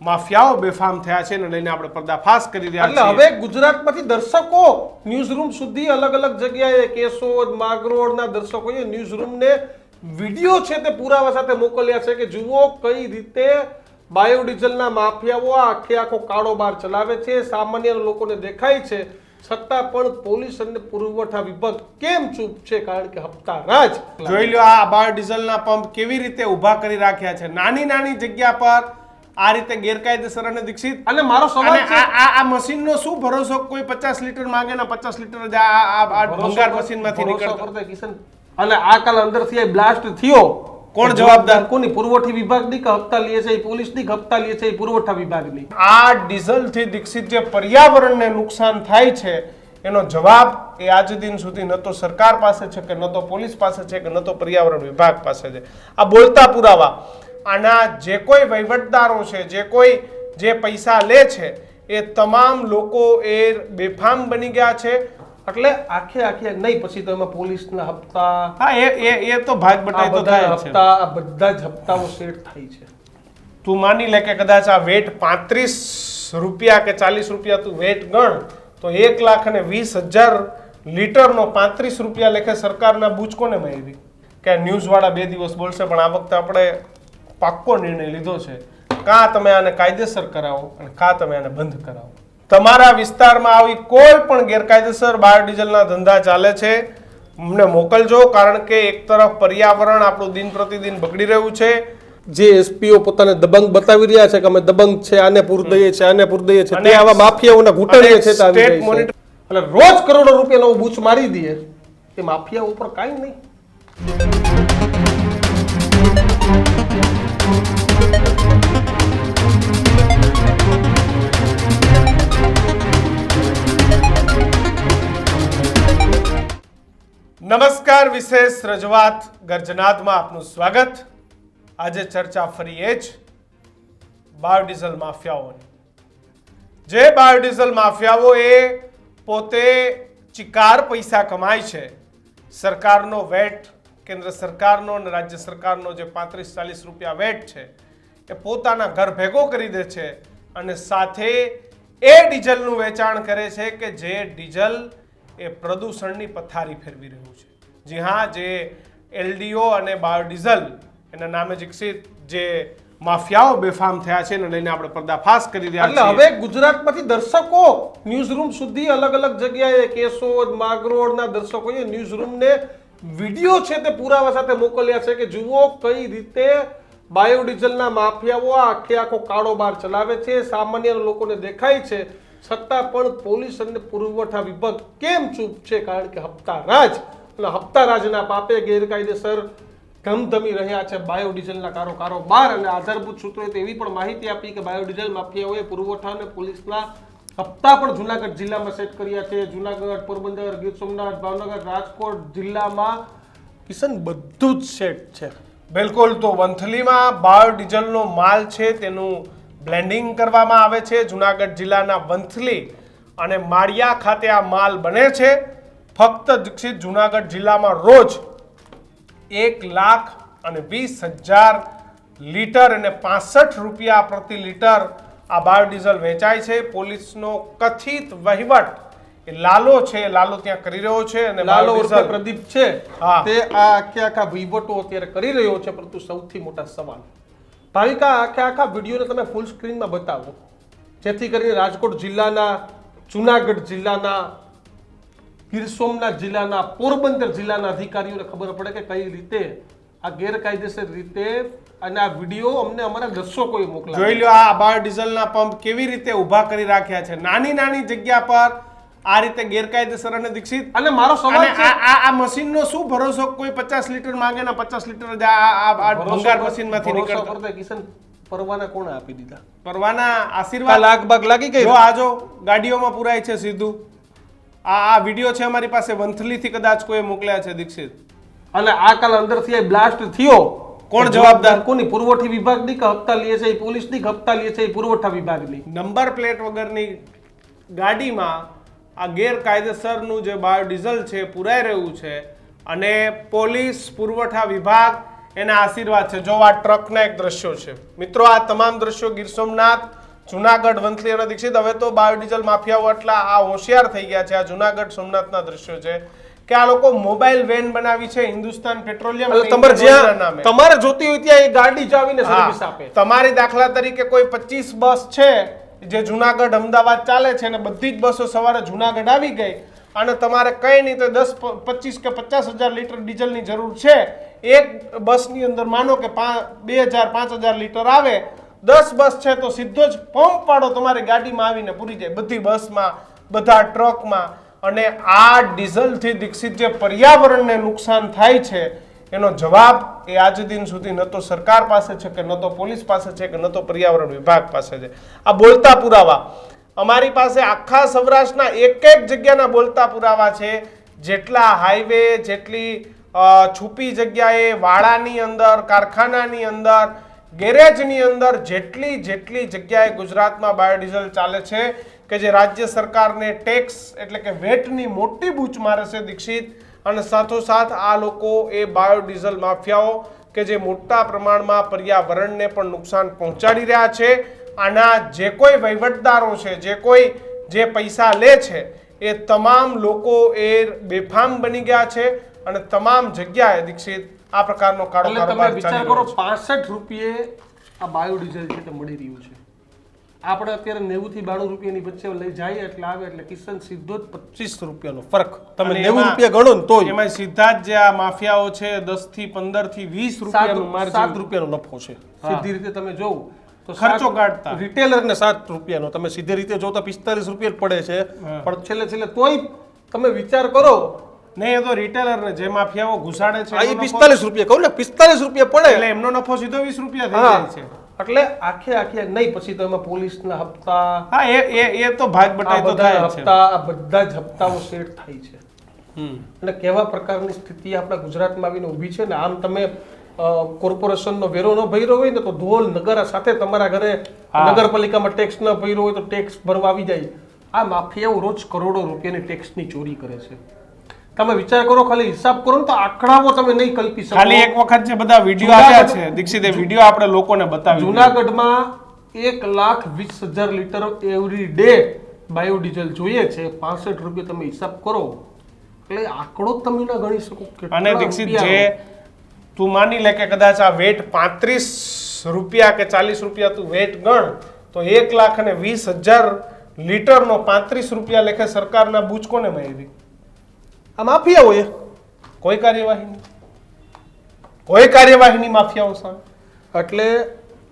માફિયાઓ બેફામ થયા છે એને લઈને આપણે પર્દાફાશ કરી રહ્યા એટલે છીએ. હવે ગુજરાતમાંથી દર્શકો ન્યૂઝરૂમ સુધી અલગ અલગ જગ્યાએ કેશોદ માગરોળના દર્શકોએ ન્યૂઝરૂમને વીડિયો છે તે પુરાવા સાથે મોકલ્યા છે કે જુઓ કઈ રીતે બાયોડીઝલના માફિયાઓ આખે આખો કારોબાર ચલાવે છે સામાન્ય લોકોને દેખાય છે છતાં પણ પોલીસ અને પુરવઠા વિભાગ કેમ ચૂપ છે? કારણ કે હપ્તા રાજ જોઈ લો આ બાયોડીઝલના પંપ કેવી રીતે ઊભા કરી રાખ્યા છે. નાની નાની જગ્યા પર આ રીતે ગેરકાયદેસર અને દીક્ષિત. અને મારો સવાલ છે આ આ મશીનનો શું ભરોસો? કોઈ પચાસ લીટર માંગે ને પચાસ લીટર જ આ આ- ભંગાર મશીનમાંથી નીકળતા. કિશન અને આ કાલ અંદરથી બ્લાસ્ટ થયો. કોણ જવાબદાર? કોની પુરવઠી વિભાગની કે હપ્તા લે છે પોલીસની કે હપ્તા લે છે પુરવઠા વિભાગની? આ ડીઝલથી દીક્ષિત જે પર્યાવરણને નુકસાન થાય છે એનો જવાબ એ આજ દિન સુધી ન તો સરકાર પાસે છે કે ન તો પોલીસ પાસે છે કે ન તો પર્યાવરણ વિભાગ પાસે છે. આ બોલતા પુરાવા. આના જે કોઈ વહીવટદારો છે જે કોઈ જે પૈસા લે છે એ તમામ લોકો એ બેફામ બની ગયા છે. એટલે આખે આખે નહીં પછી તો એમાં પોલીસના હપ્તા હા એ એ એ તો ભાગ બટાઈ તો થાય હપ્તા આ બધા જ હપ્તાઓ સેટ થાય છે. તું માની લે કે કદાચ આ વેટ પાંત્રીસ રૂપિયા કે ચાલીસ રૂપિયા તું વેટ ગણ તો એક લાખ અને વીસ હજાર લીટરનો પાંત્રીસ રૂપિયા લેખે સરકારના બૂચ કોને મારી કે ન્યૂઝવાળા બે દિવસ બોલશે પણ આ વખતે આપણે પાક્કો નિર્ણય લીધો છે. કાં તમે આને કાયદેસર કરાવો અને કાં તમે આને બંધ કરાવો. તમારા વિસ્તારમાં આવી કોઈ પણ ગેરકાયદેસર બાયોડીઝલના ધંધા ચાલે છે અમને મોકલજો કારણ કે એક તરફ પર્યાવરણ આપણું દિન પ્રતિદિન બગડી રહ્યું છે. જે એસપીઓ પોતાને દબંગ બતાવી રહ્યા છે કે અમે દબંગ છે આને પૂર દઈએ છે આને પૂર દઈએ છે અને તે આવા માફિયાઓના ઘૂંટણીએ છે. એટલે રોજ કરોડો રૂપિયાનો બૂચ મારી દઈએ એ માફિયા ઉપર કાંઈ નહીં. નમસ્કાર, વિશેષ રજૂઆત ગર્જનાદમાં આપનું સ્વાગત. આજે ચર્ચા ફરી એ જ બાયોડીઝલ માફિયાઓની. જે બાયોડીઝલ માફિયાઓ એ પોતે ચિકાર પૈસા કમાય છે, સરકારનો વેટ, કેન્દ્ર સરકારનો અને રાજ્ય સરકારનો જે પાંત્રીસ ચાલીસ રૂપિયા વેટ છે, એ પોતાના ઘર ભેગો કરી દે છે અને સાથે એ ડીઝલનું વેચાણ કરે છે કે જે ડીઝલ એ પ્રદૂષણની પથારી ફેરવી રહ્યું છે. જી હા જે એલડીઓ અને બાયોડીઝલ એના નામે વિકસિત જે માફિયાઓ બેફામ થયા છે એને લઈને આપણે પર્દાફાશ કરી રહ્યા એટલે છીએ. હવે ગુજરાતમાંથી દર્શકો ન્યૂઝરૂમ સુધી અલગ અલગ જગ્યાએ કેશોદ માગરોળના દર્શકોએ ન્યૂઝરૂમને વીડિયો છે તે પુરાવા સાથે મોકલ્યા છે કે જુઓ કઈ રીતે બાયોડીઝલના માફિયાઓ આખે આખો કાળોબાર ચલાવે છે સામાન્ય લોકોને દેખાય છે. છતાં પણ પોલીસ અને પુરવઠા વિભાગ કેમ ચૂપ છે? કારણ કે હપ્તા રાજ અને હપ્તા રાજના પાપે ગેરકાયદેસર ધમધમી રહ્યા છે બાયોડીઝલના કારો કારોબાર અને આધારભૂત સૂત્રોએ એવી પણ માહિતી આપી કે બાયોડીઝલ માફિયાઓએ પુરવઠા અને પોલીસના હપ્તા પણ જુનાગઢ જિલ્લામાં સેટ કર્યા છે. જુનાગઢ, પોરબંદર, ગીર સોમનાથ, ભાવનગર, રાજકોટ જિલ્લામાં કિશન બધું જ સેટ છે. બિલકુલ, તો વંથલીમાં બાયોડીઝલનો માલ છે, તેનું બ્લેન્ડિંગ કરવામાં આવે છે. જુનાગઢ જિલ્લાના વંથલી અને માળિયા ખાતે આ માલ બને છે. ફક્ત દીક્ષિત જુનાગઢ જિલ્લામાં રોજ એક લાખ અને વીસ હજાર લીટર અને પાસઠ રૂપિયા પ્રતિ લીટર આ બાયોડીઝલ વેચાય છે. પોલીસનો કથિત વહીવટ એ લાલો છે. લાલો ત્યાં કરી રહ્યો છે અને લાલો ઉર્ફે પ્રદીપ છે. હા. તે આ આખે આખા વહીવટો અત્યારે કરી રહ્યો છે. પરંતુ સૌથી મોટા સવાલ ભાવિકા, આખા આખા વિડીયોને તમે ફૂલ સ્ક્રીનમાં બતાવો. જેથી કરીને રાજકોટ જિલ્લાના, જુનાગઢ જિલ્લાના, ગીર સોમનાથ જિલ્લાના, પોરબંદર જિલ્લાના અધિકારીઓને ખબર પડે કે કઈ રીતે આ ગેરકાયદેસર રીતે અને આ વીડિયો અમને અમારા દર્શકોએ મોકલા જોઈ લો આ બાયોડીઝલના પંપ કેવી રીતે ઊભા કરી રાખ્યા છે. નાની નાની જગ્યા પર આ રીતે ગેરકાયદેસર અને દીક્ષિત. અને મારો સવાલ છે આ આ મશીનનો શું ભરોસો? કોઈ પચાસ લીટર માંગે ને પચાસ લીટર જ આ આ ભંગાર મશીનમાંથી નીકળતા. કિશન પરવાના કોણે આપી દીધા? પરવાના આશીર્વાદ લાખ બાગ લાગી ગઈ? જો આ જો ગાડીઓમાં પુરાય છે સીધું. આ આ વીડિયો છે અમારી પાસે વંથલીથી કદાચ કોઈ મોકલ્યા છે દીક્ષિત. અને આ કાલ અંદરથી આ બ્લાસ્ટ થયો. કોણ જવાબદાર? કોની પુરવઠી વિભાગની કે હપ્તા લે છે એ પોલીસની હપ્તા લે છે એ પુરવઠા વિભાગની. નંબર પ્લેટ વગરની ગાડીમાં આ ગેરકાયદેસરનું જે બાયોડીઝલ છે પુરાઈ રહ્યું છે અને પોલીસ પુરવઠા વિભાગ એના આશીર્વાદ છે. જો આ ટ્રકના એક દ્રશ્યો છે. મિત્રો આ તમામ દ્રશ્યો ગીર સોમનાથ જુનાગઢ વંથલી અને દીક્ષિત હવે તો બાયોડીઝલ માફિયાઓ એટલા આ હોશિયાર થઈ ગયા છે. આ જુનાગઢ સોમનાથના દ્રશ્યો છે કે આ લોકો મોબાઈલ વેન બનાવી છે હિન્દુસ્તાન પેટ્રોલિયમ તમારે જ્યાં તમારે જોતી હોય ત્યાં એ ગાડી જ આવીને સર્વિસ આપે. તમારી દાખલા તરીકે કોઈ પચીસ બસ છે જે જુનાગઢ અમદાવાદ ચાલે છે અને બધી જ બસો સવારે જુનાગઢ આવી ગઈ અને તમારે કંઈ નહીં તો દસ પચીસ કે પચાસ હજાર લીટર ડીઝલની જરૂર છે. એક બસની અંદર માનો કે બે હજાર, પાંચ હજાર લીટર આવે, દસ બસ છે તો સીધો જ પંપ પાડો તમારી ગાડીમાં આવીને પૂરી જાય બધી બસમાં, બધા ટ્રકમાં. અને આ ડીઝલથી દીક્ષિત જે પર્યાવરણને નુકસાન થાય છે એનો જવાબ એ આજ દિન સુધી ન તો સરકાર પાસે છે કે ન તો પોલીસ પાસે છે કે ન તો પર્યાવરણ વિભાગ પાસે છે. આ બોલતા પુરાવા. અમારી પાસે આખા સૌરાષ્ટ્રના એક એક જગ્યાના બોલતા પુરાવા છે. જેટલા હાઈવે જેટલી છુપી જગ્યાએ, વાડાની અંદર, કારખાનાની અંદર, ગેરેજની અંદર જેટલી જેટલી જગ્યાએ ગુજરાતમાં બાયોડીઝલ ચાલે છે કે જે રાજ્ય સરકારને ટેક્સ એટલે કે વેટની મોટી બૂચ મારે છે દીક્ષિત. અને સાથોસાથ આ લોકો એ બાયોડીઝલ માફિયાઓ કે જે મોટા પ્રમાણમાં પર્યાવરણને પણ નુકસાન પહોંચાડી રહ્યા છે. આના જે કોઈ વહીવટદારો છે જે કોઈ જે પૈસા લે છે એ તમામ લોકો એ બેફામ બની ગયા છે અને તમામ જગ્યાએ દીક્ષિત આ પ્રકારનો કાળો કારોબાર વિચાર ચાલી રહ્યો છે. પાસઠ રૂપિયે આ બાયોડીઝલ છે તે મળી રહ્યું છે. આપણે અત્યારે નેવું થી બાણું રૂપિયાની વચ્ચે લઈ જાય એટલે આવે એટલે કિશન સીધો જ પચીસ રૂપિયાનો ફરક. તમે નેવું રૂપિયા ગણો ને તો એમાં સીધા જ જે આ માફિયાઓ છે દસથી પંદરથી વીસ રૂપિયા સાત રૂપિયાનો નફો છે. સીધી રીતે તમે જોવો તો ખર્ચો કાઢતા કાઢતા. રિટેલરને સાત રૂપિયાનો. તમે સીધી રીતે જો તો પિસ્તાલીસ રૂપિયા પડે છે. પણ છેલ્લે છેલ્લે તોય તમે વિચાર કરો. નહીં એ તો રિટેલર ને જે માફિયાઓ ઘુસાડે છે એ પિસ્તાલીસ રૂપિયા કહું ને પિસ્તાલીસ રૂપિયા પડે. એટલે એમનો નફો સીધો વીસ રૂપિયા થઈ જાય છે. એટલે આખે આખે નહીં પછી તો એમાં પોલીસના હપ્તા હા એ એ એ તો ભાગ બટાઈ તો થાય હપ્તા આ બધા જ હપ્તાઓ સેટ થાય છે. અને કેવા પ્રકારની સ્થિતિ આપણા ગુજરાતમાં આવીને ઊભી છે ને આમ તમે કોર્પોરેશનનો વેરો ન ભર્યો હોય ને તો ધોલ નગર સાથે તમારા ઘરે. નગરપાલિકામાં ટેક્સ ન ભર્યો હોય તો ટેક્સ ભરવા આવી જાય આ માફિયાઓ રોજ કરોડો રૂપિયાની ટેક્સની ચોરી કરે છે તમે વિચાર કરો ખાલી હિસાબ કરો ને તો આંકડાઓ તમે નહીં કલ્પી શકો. ખાલી એક વખત જે બધા વીડિયો આવ્યા છે દીક્ષિત એ વીડિયો આપણે લોકોને બતાવી જુનાગઢમાં એક લાખ વીસ હજાર લીટર એવરી ડે બાયોડીઝલ જોઈએ છે. પાસઠ રૂપિયા તમે હિસાબ કરો. એટલે આંકડો તમે ના ગણી શકો. અને દીક્ષિત જે તું માની લે કે કદાચ આ વેટ પાંત્રીસ રૂપિયા કે ચાલીસ રૂપિયા તું વેટ ગણ તો એક લાખ અને વીસ હજાર લીટરનો પાંત્રીસ રૂપિયા લેખે સરકારના બૂચકોને મળી આ માફિયાઓએ. કોઈ કાર્યવાહી કોઈ કાર્યવાહીની માફિયાઓ સામે. એટલે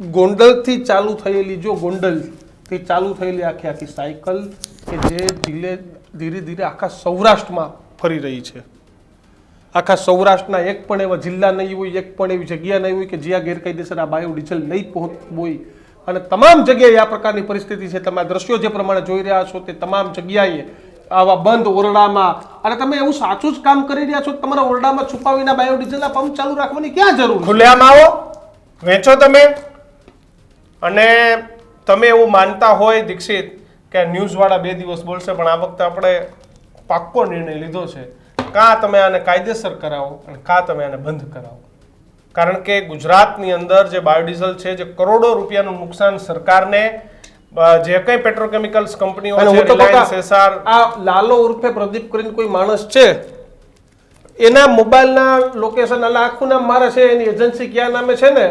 ગોંડલથી ચાલુ થયેલી જો ગોંડલથી ચાલુ થયેલી આખી આખી સાયકલ કે જે ધીરે ધીરે ધીરે આખા સૌરાષ્ટ્રમાં ફરી રહી છે. આખા સૌરાષ્ટ્રના એક પણ એવા જિલ્લા નહીં હોય એક પણ એવી જગ્યા નહીં હોય કે જ્યાં ગેરકાયદેસર આ બાયોડીઝલ નહીં પહોંચતું હોય. અને તમામ જગ્યાએ આ પ્રકારની પરિસ્થિતિ છે. તમે દ્રશ્યો જે પ્રમાણે જોઈ રહ્યા છો તે તમામ જગ્યાએ આવા બંધ ઓરડામાં અને તમે એવું સાચું જ કામ કરી રહ્યા છો તમારા ઓરડામાં છુપાવીને બાયોડીઝલના પંપ ચાલુ રાખવાની ક્યાં જરૂર? ખુલ્લેઆમ આવો. વેચો તમે. અને તમે એવું માનતા હોય દીક્ષિત કે ન્યૂઝવાળા બે દિવસ બોલશે, પણ આ વખતે આપણે પાક્કો નિર્ણય લીધો છે. કાં તમે આને કાયદેસર કરાવો અને કાં તમે આને બંધ કરાવો. કારણ કે ગુજરાતની અંદર જે બાયોડીઝલ છે, જે કરોડો રૂપિયાનું નુકસાન સરકારને જે કઈ પેટ્રોકેમિકલ્સ કંપનીઓ છે રિલાયન્સ એસઆર આ લાલો ઉર્ફે પ્રદીપ કરીને કોઈ માણસ છે? એના મોબાઈલના લોકેશન એટલે આખું નામ મારે છે એની એજન્સી કયા નામે છે ને?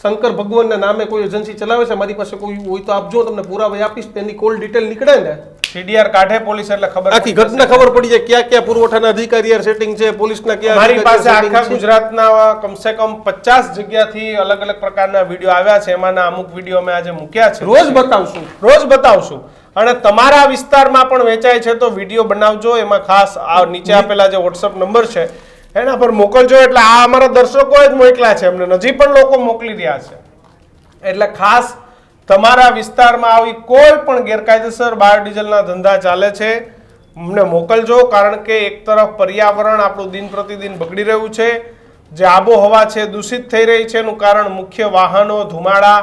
શંકર ભગવાનના નામે કોઈ એજન્સી ચલાવે છે? મારી પાસે કોઈ હોય તો આપજો તમને પુરાવા આપીશ તેની કોલ ડિટેલ નીકળે ને. સીડીઆર કાઢે પોલીસ એટલે ખબર આખી ઘટના ખબર પડી જાય ક્યાં ક્યાં પુરવઠાના અધિકારી સેટિંગ છે પોલીસના ક્યાં મારી પાસે આખા ગુજરાતના કમસે કમ પચાસ જગ્યાથી અલગ અલગ પ્રકારના વીડિયો આવ્યા છે. એમાંના અમુક વીડિયો અમે આજે મૂક્યા છે. રોજ બતાવશું. રોજ બતાવશું. અને તમારા વિસ્તારમાં પણ વેચાય છે તો વીડિયો બનાવજો. એમાં ખાસ આ નીચે આપેલા જે વોટ્સઅપ નંબર છે એના પર મોકલજો એટલે આ અમારા દર્શકો જ મોકલ્યા છે. અમને હજી પણ લોકો મોકલી રહ્યા છે. એટલે ખાસ તમારા વિસ્તારમાં આવી કોઈ પણ ગેરકાયદેસર બાયોડીઝલના ધંધા ચાલે છે, અમને મોકલજો કારણ કે એક તરફ પર્યાવરણ આપણું દિન પ્રતિદિન બગડી રહ્યું છે. જે આબોહવા છે દૂષિત થઈ રહી છે. એનું કારણ મુખ્ય વાહનો, ધુમાડા,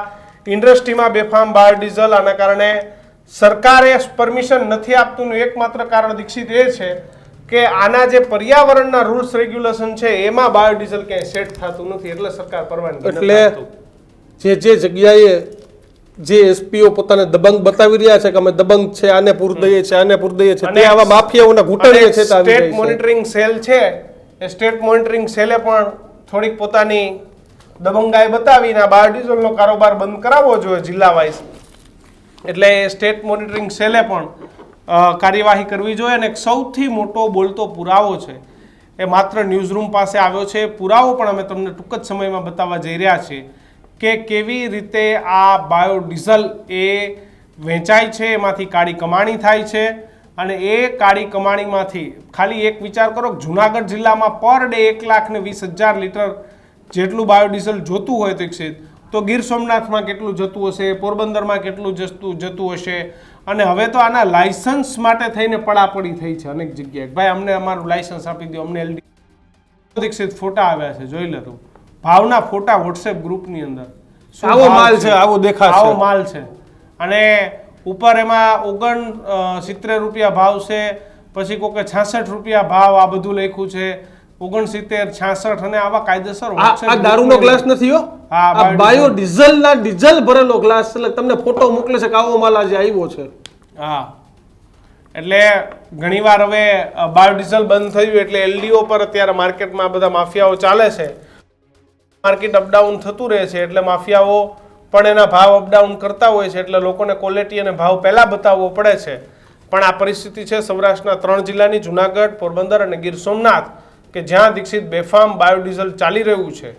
ઇન્ડસ્ટ્રીમાં બેફામ બાયોડીઝલ આના કારણે સરકારે પરમિશન નથી આપતું. એકમાત્ર કારણ દીક્ષિત એ છે કે આના જે પર્યાવરણના રૂલ્સ રેગ્યુલેશન છે એમાં બાયોડીઝલ ક્યાંય સેટ થતું નથી. એટલે સરકાર પરવાનગી એટલે જે જે જગ્યાએ જે એસપીઓ પોતાને દબંગ બતાવી રહ્યા છે કે અમે દબંગ છે આને પૂર દઈએ છે આને પૂર દઈએ છે અને તે આવા માફિયાઓના ઘૂંટણીએ છે સ્ટેટ મોનિટરિંગ સેલ છે એ સ્ટેટ મોનિટરિંગ સેલે પણ થોડીક પોતાની દબંગાઈ બતાવીને આ બાયોડીઝલનો કારોબાર બંધ કરાવવો જોઈએ જિલ્લા વાઇઝ એટલે સ્ટેટ મોનિટરિંગ સેલે પણ કાર્યવાહી કરવી જોઈએ અને સૌથી મોટો બોલતો પુરાવો છે. એ માત્ર ન્યૂઝરૂમ પાસે આવ્યો છે. પુરાવો પણ અમે તમને ટૂંક જ સમયમાં બતાવવા જઈ રહ્યા છીએ કે કેવી રીતે આ બાયોડીઝલ એ વેચાય છે, એમાંથી કાળી કમાણી થાય છે અને એ કાળી કમાણીમાંથી ખાલી એક વિચાર કરો, જુનાગઢ જિલ્લામાં પર ડે એક લાખ ને વીસ હજાર લીટર જેટલું બાયોડીઝલ જોતું હોય દીક્ષિત તો ગીર સોમનાથમાં કેટલું જતું હશે? પોરબંદરમાં કેટલું જતું જતું હશે? અને હવે તો આના લાયસન્સ માટે થઈને પડાપડી થઈ છે અનેક જગ્યાએ. ભાઈ અમને અમારું લાયસન્સ આપી દો અમને એલડી દીક્ષિત ફોટા આવ્યા છે જોઈ લે તું ભાવના ફોટા વોટ્સએપ ગ્રુપની અંદર. આવો માલ છે, આવો દેખાશે. આવો માલ છે. અને ઉપર એમાં ઓગણ સિત્તેર રૂપિયા ભાવ છે પછી કોકે છાસઠ રૂપિયા ભાવ આ બધું લખ્યું છે. ઓગણસિત્તેર છાસઠ અને આવા કાયદેસર આ દારૂનો ગ્લાસ નથી હો? હા. બાયો ડીઝલના ડીઝલ ભરેલો ગ્લાસ એટલે તમને ફોટો મોકલે છે કે આવો માલ આજે આવ્યો છે. હા. એટલે ઘણીવાર હવે બાયોડીઝલ બંધ થયું એટલે એલડીઓ પર અત્યારે માર્કેટમાં બધા માફિયાઓ ચાલે છે. માર્કેટ અપડાઉન થતું રહે છે એટલે માફિયાઓ પણ એના ભાવ અપડાઉન કરતા હોય છે એટલે લોકોને ક્વોલિટી અને ભાવ પહેલાં બતાવવો પડે છે. પણ આ પરિસ્થિતિ છે સૌરાષ્ટ્રના ત્રણ જિલ્લાની, જુનાગઢ, પોરબંદર અને ગીર સોમનાથ, કે જ્યાં દીક્ષિત બેફામ બાયોડીઝલ ચાલી રહ્યું છે.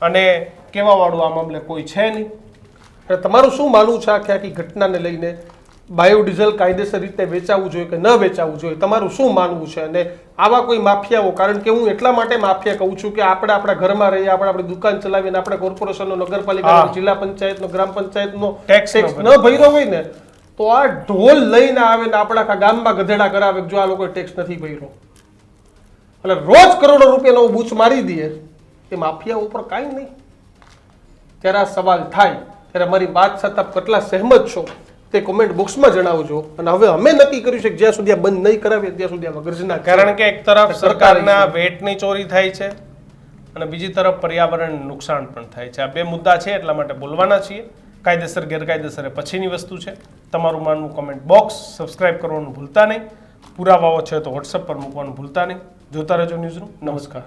અને કહેવાવાળું આ મામલે કોઈ છે નહીં. એટલે તમારું શું માનવું છે આખી આખી ઘટનાને લઈને? બાયોડીઝલ કાયદેસર રીતે વેચાવવું જોઈએ કે ન વેચાવવું જોઈએ? તમારું શું માનવું છે? અને આવા કોઈ માફિયાઓ? કારણ કે હું એટલા માટે માફિયા કહું છું કે આપણે આપણા ઘરમાં રહીએ આપણે આપણી દુકાન ચલાવીને આપણે કોર્પોરેશનનો નગરપાલિકાનો જિલ્લા પંચાયતનો ગ્રામ પંચાયતનો ટેક્સ ન ભર્યો હોય ને તો આ ઢોલ લઈને આવે ને આપણા આખા ગામમાં ગધેડા કરાવે જો આ લોકો ટેક્સ નથી ભર્યો. એટલે રોજ કરોડો રૂપિયાનો બૂચ મારી દઈએ. એ માફિયા ઉપર કાંઈ નહીં. ત્યારે આ સવાલ થાય. ત્યારે મારી વાત છતાં કેટલા સહેમત છો? તે કોમેન્ટ બોક્સમાં જણાવજો. અને હવે અમે નક્કી કર્યું છે કે જ્યાં સુધી આ બંધ નહીં કરાવીએ ત્યાં સુધી આ ગર્જના કારણ કે એક તરફ સરકારના વેટની ચોરી થાય છે અને બીજી તરફ પર્યાવરણ નુકસાન પણ થાય છે. આ બે મુદ્દા છે એટલા માટે બોલવાના છીએ. કાયદેસર ગેરકાયદેસર એ પછીની વસ્તુ છે. તમારું માનવું કોમેન્ટ બોક્સ સબસ્ક્રાઇબ કરવાનું ભૂલતા નહીં. પુરાવાઓ છે તો વોટ્સઅપ પર મૂકવાનું ભૂલતા નહીં. જોતા રહેજો ન્યૂઝનું નમસ્કાર.